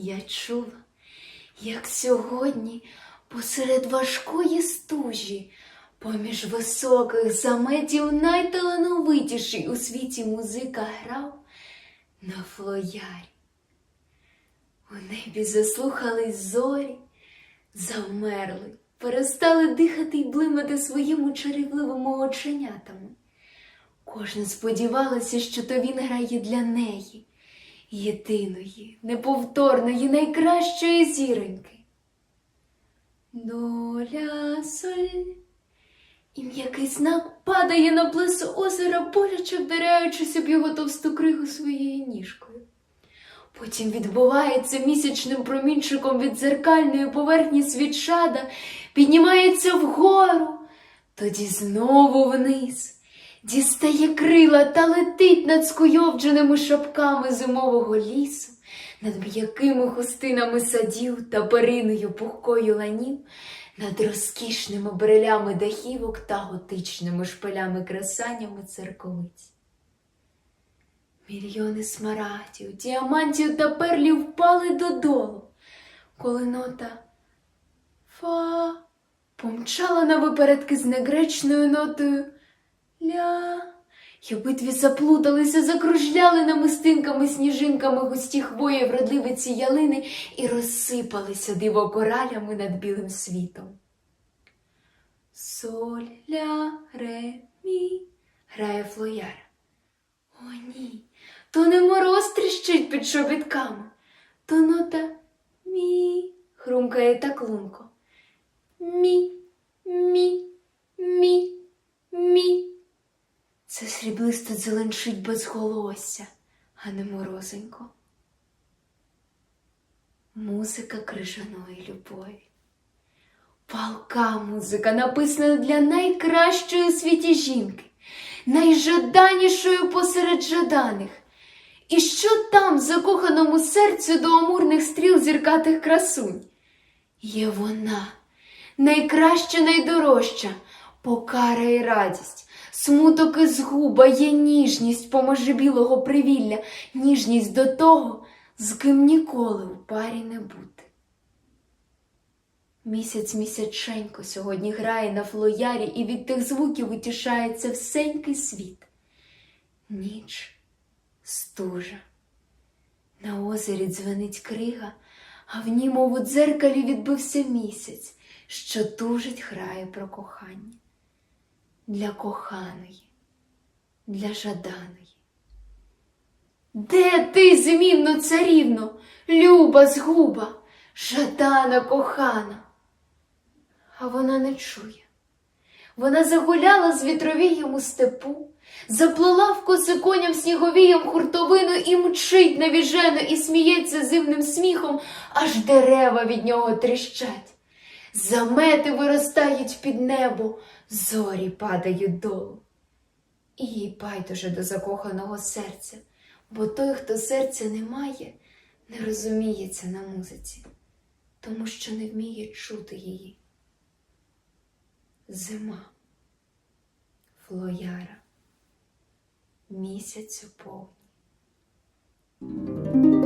Я чула, як сьогодні посеред важкої стужі, поміж високих заметів найталановитіший у світі музика грав на флоярі. У небі заслухались зорі, завмерли, перестали дихати й блимати своїми чарівливими оченятами. Кожна сподівалася, що то він грає для неї, єдиної, неповторної, найкращої зіроньки. Доля соль. І м'який знак падає на плесо озера, боляче вдаряючись об його товсту кригу своєю ніжкою. Потім відбувається місячним промінчиком від дзеркальної поверхні світшада, піднімається вгору, тоді знову вниз, дістає крила та летить над скуйовдженими шапками зимового лісу, над м'якими хустинами садів та периною пухкою ланів, над розкішними брелями дахівок та готичними шпилями красаннями церковиць. Мільйони смарагдів, діамантів та перлів впали додолу, коли нота Фа помчала на випередки з негречною нотою Ля. І обидві заплуталися, закружляли намистинками, сніжинками густі хвої вродливиці ялини і розсипалися диво коралями над білим світом. Соль, ля, ре, мі, грає флояр. О, ні, то не мороз тріщить під чобітками, то нота мі хрумкає так лунко. Мі, мі, мі, мі. Це сріблисто дзеленчить без голосся, а не морозенько. Музика крижаної любові. Палка музика, написана для найкращої у світі жінки, найжаданішої посеред жаданих. І що там, закоханому серцю до амурних стріл зіркатих красунь? Є вона, найкраща, найдорожча, покара і радість, смуток і згуба, є ніжність поможе білого привілля, ніжність до того, з ким ніколи в парі не бути. Місяць місяченько сьогодні грає на флоярі, і від тих звуків утішається всенький світ. Ніч стужа. На озері дзвенить крига, а в ній, мов у дзеркалі, відбився місяць, що тужить грає про кохання. Для коханої, для жаданої. Де ти, змінно царівно, люба згуба, жадана кохана? А вона не чує. Вона загуляла з вітровієм у степу, заплела в коси коням сніговієм хуртовину і мчить навіжено і сміється зимним сміхом, аж дерева від нього тріщать. Замети виростають під небо, зорі падають долу. І їй байдуже до закоханого серця, бо той, хто серця не має, не розуміється на музиці, тому що не вміє чути її. Зима, флояра, місяць у повні.